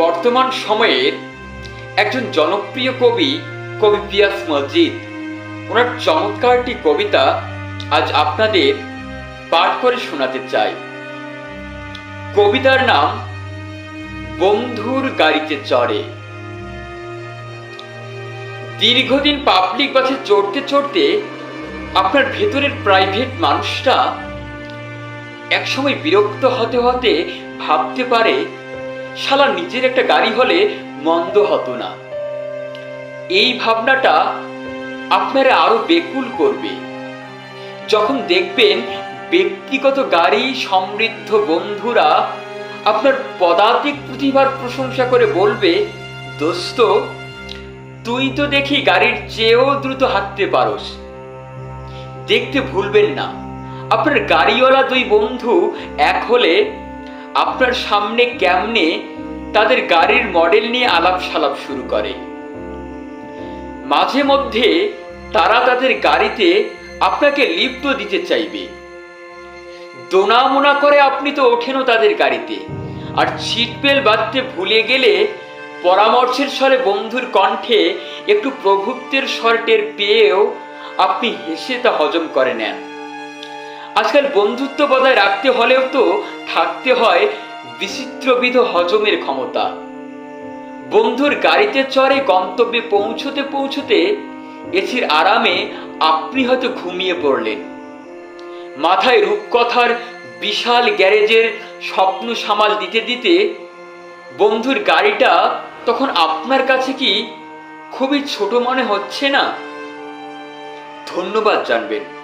বর্তমান সময়ের একজন জনপ্রিয় কবি কবি পিয়াস মসজিদ ওনার চমৎকারটি কবিতা আজ আপনাদের পাঠ করে শোনাতে চাই। কবিতার নাম, বন্ধুর গাড়িতে চড়ে। দীর্ঘদিন পাবলিক বাসে চড়তে চড়তে আপনার ভেতরের প্রাইভেট মানুষটা একসময় বিরক্ত হতে হতে ভাবতে পারে শালা নিজের একটা গাড়ি হলে মন্দ হতো না। এই ভাবনাটা আপনারা আরও বেকুল করবে। যখন দেখবেন ব্যক্তিগত গাড়ি, সমৃদ্ধ বন্ধুরা আপনার পদাতিক প্রতিভার প্রশংসা করে বলবে, দোস্ত, তুই তো দেখি গাড়ির চেয়েও দ্রুত হাঁটতে পারস। দেখতে ভুলবেন না। আপনার গাড়িওয়ালা দুই বন্ধু এক হলে আপনার সামনে কেমনে তাদের গাড়ির মডেল নিয়ে আলাপ সালাপ শুরু করে। মাঝে মধ্যে তারা তাদের গাড়িতে আপনাকে লিফটও দিতে চাইবে। দোনামোনা করে আপনি তো ওঠেনও তাদের গাড়িতে। আর বেল্ট বাঁধতে ভুলে গেলে পরামর্শের স্বরে বন্ধুর কণ্ঠে একটু প্রভুত্বের স্বর টের পেয়েও আপনি হেসে তা হজম করে নেন। আজকাল বন্ধুত্ব বজায় রাখতে হলেও তো থাকতে হয় বিচিত্রবিধ হজমের ক্ষমতা। বন্ধুর গাড়িতে চড়ে গন্তব্যে পৌঁছতে পৌঁছতে এসির আরামে আপনি হয়তো ঘুমিয়ে পড়লেন। মাথায় রূপকথার বিশাল গ্যারেজের স্বপ্ন সামাল দিতে দিতে বন্ধুর গাড়িটা তখন আপনার কাছে কি খুবই ছোট মনে হচ্ছে না? ধন্যবাদ জানবেন।